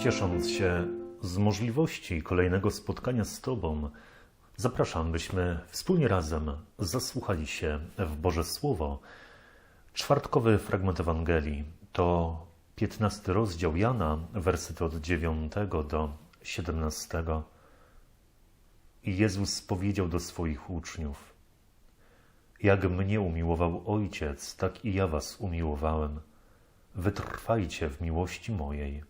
Ciesząc się z możliwości kolejnego spotkania z Tobą, zapraszam, byśmy wspólnie razem zasłuchali się w Boże Słowo. Czwartkowy fragment Ewangelii to 15 rozdział Jana, wersety od 9 do 17. I Jezus powiedział do swoich uczniów: Jak mnie umiłował Ojciec, tak i ja was umiłowałem. Wytrwajcie w miłości mojej.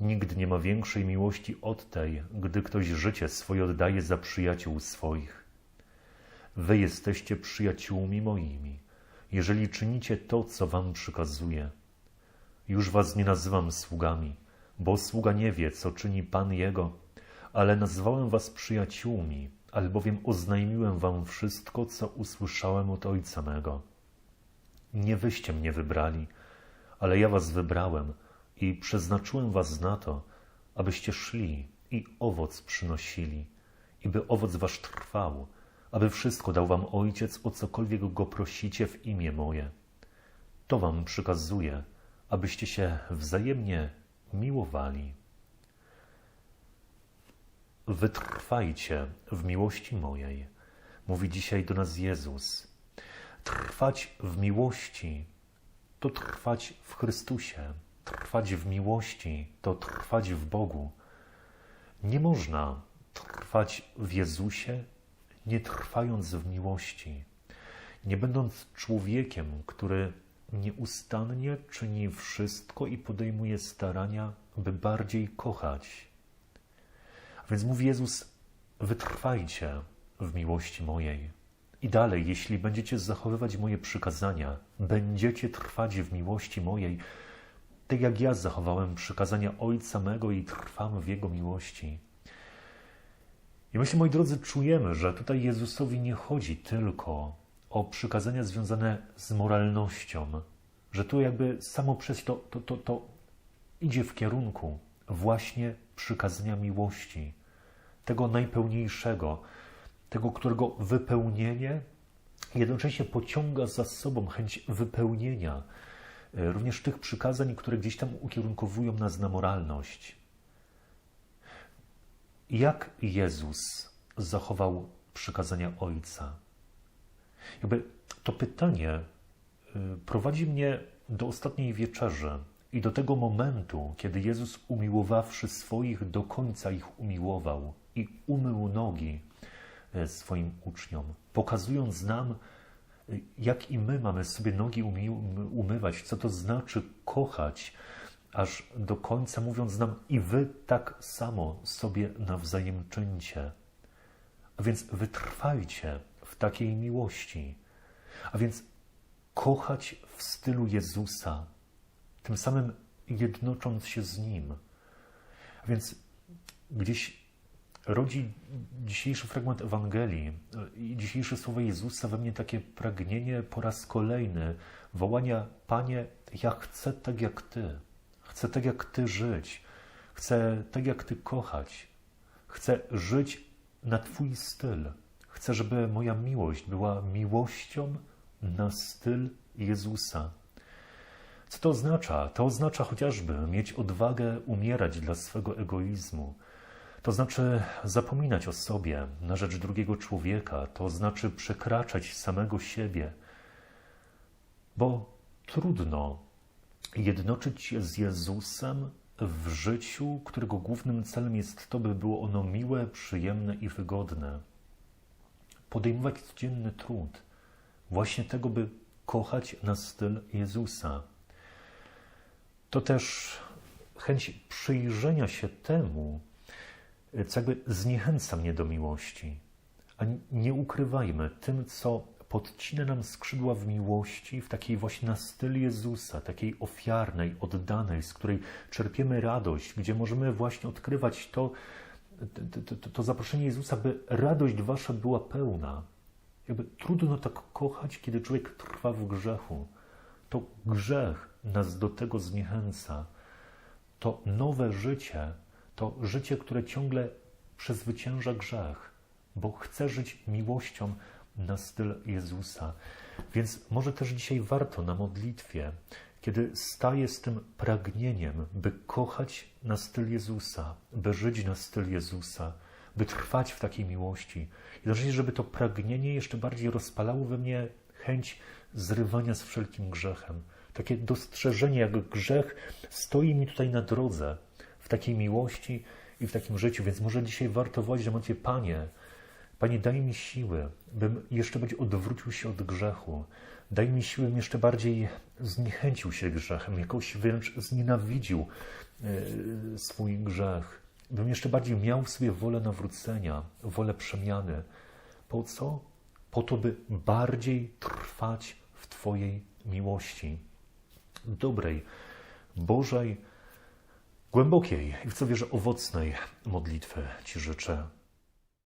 Nikt nie ma większej miłości od tej, gdy ktoś życie swoje oddaje za przyjaciół swoich. Wy jesteście przyjaciółmi moimi, jeżeli czynicie to, co wam przykazuję. Już was nie nazywam sługami, bo sługa nie wie, co czyni Pan Jego, ale nazwałem was przyjaciółmi, albowiem oznajmiłem wam wszystko, co usłyszałem od Ojca mego. Nie wyście mnie wybrali, ale ja was wybrałem i przeznaczyłem was na to, abyście szli i owoc przynosili, i by owoc wasz trwał, aby wszystko dał wam Ojciec, o cokolwiek go prosicie w imię moje. To wam przykazuję, abyście się wzajemnie miłowali. Wytrwajcie w miłości mojej, mówi dzisiaj do nas Jezus. Trwać w miłości to trwać w Chrystusie. Trwać w miłości to trwać w Bogu. Nie można trwać w Jezusie, nie trwając w miłości, nie będąc człowiekiem, który nieustannie czyni wszystko i podejmuje starania, by bardziej kochać. A więc mówi Jezus: wytrwajcie w miłości mojej. I dalej, jeśli będziecie zachowywać moje przykazania, będziecie trwać w miłości mojej, tak jak ja zachowałem przykazania Ojca mego i trwam w Jego miłości. I myślę, moi drodzy, czujemy, że tutaj Jezusowi nie chodzi tylko o przykazania związane z moralnością, że tu jakby samo przez to, to, to, to idzie w kierunku właśnie przykazania miłości, tego najpełniejszego, tego, którego wypełnienie jednocześnie pociąga za sobą chęć wypełnienia również tych przykazań, które gdzieś tam ukierunkowują nas na moralność. Jak Jezus zachował przykazania Ojca? Jakby to pytanie y, prowadzi mnie do ostatniej wieczerzy i do tego momentu, kiedy Jezus umiłowawszy swoich, do końca ich umiłował i umył nogi y, swoim uczniom, pokazując nam, jak i my mamy sobie nogi umywać, co to znaczy kochać, aż do końca mówiąc nam i wy tak samo sobie nawzajem czyńcie. A więc wytrwajcie w takiej miłości. A więc kochać w stylu Jezusa, tym samym jednocząc się z Nim. A więc gdzieś rodzi dzisiejszy fragment Ewangelii i dzisiejsze słowa Jezusa we mnie takie pragnienie po raz kolejny wołania: Panie, ja chcę tak jak Ty. Chcę tak jak Ty żyć. Chcę tak jak Ty kochać. Chcę żyć na Twój styl. Chcę, żeby moja miłość była miłością na styl Jezusa. Co to oznacza? To oznacza chociażby mieć odwagę umierać dla swego egoizmu. To znaczy zapominać o sobie na rzecz drugiego człowieka. To znaczy przekraczać samego siebie. Bo trudno jednoczyć się z Jezusem w życiu, którego głównym celem jest to, by było ono miłe, przyjemne i wygodne. Podejmować codzienny trud, właśnie tego, by kochać na styl Jezusa. To też chęć przyjrzenia się temu, co jakby zniechęca mnie do miłości. A nie ukrywajmy, tym, co podcina nam skrzydła w miłości, w takiej właśnie na styl Jezusa, takiej ofiarnej, oddanej, z której czerpiemy radość, gdzie możemy właśnie odkrywać to, to, to, to, zaproszenie Jezusa, by radość wasza była pełna. Jakby trudno tak kochać, kiedy człowiek trwa w grzechu. To grzech nas do tego zniechęca. To nowe życie, to życie, które ciągle przezwycięża grzech, bo chce żyć miłością na styl Jezusa. Więc może też dzisiaj warto na modlitwie, kiedy staję z tym pragnieniem, by kochać na styl Jezusa, by żyć na styl Jezusa, by trwać w takiej miłości. Jednocześnie, żeby to pragnienie jeszcze bardziej rozpalało we mnie chęć zrywania z wszelkim grzechem. Takie dostrzeżenie, jak grzech stoi mi tutaj na drodze, takiej miłości i w takim życiu. Więc może dzisiaj warto wołać, że mówię, Panie, Panie, daj mi siły, bym jeszcze bardziej odwrócił się od grzechu. Daj mi siły, bym jeszcze bardziej zniechęcił się grzechem, jakoś wręcz znienawidził yy, swój grzech. Bym jeszcze bardziej miał w sobie wolę nawrócenia, wolę przemiany. Po co? Po to, by bardziej trwać w Twojej miłości. Dobrej, Bożej, głębokiej i w co wierzę owocnej modlitwy Ci życzę.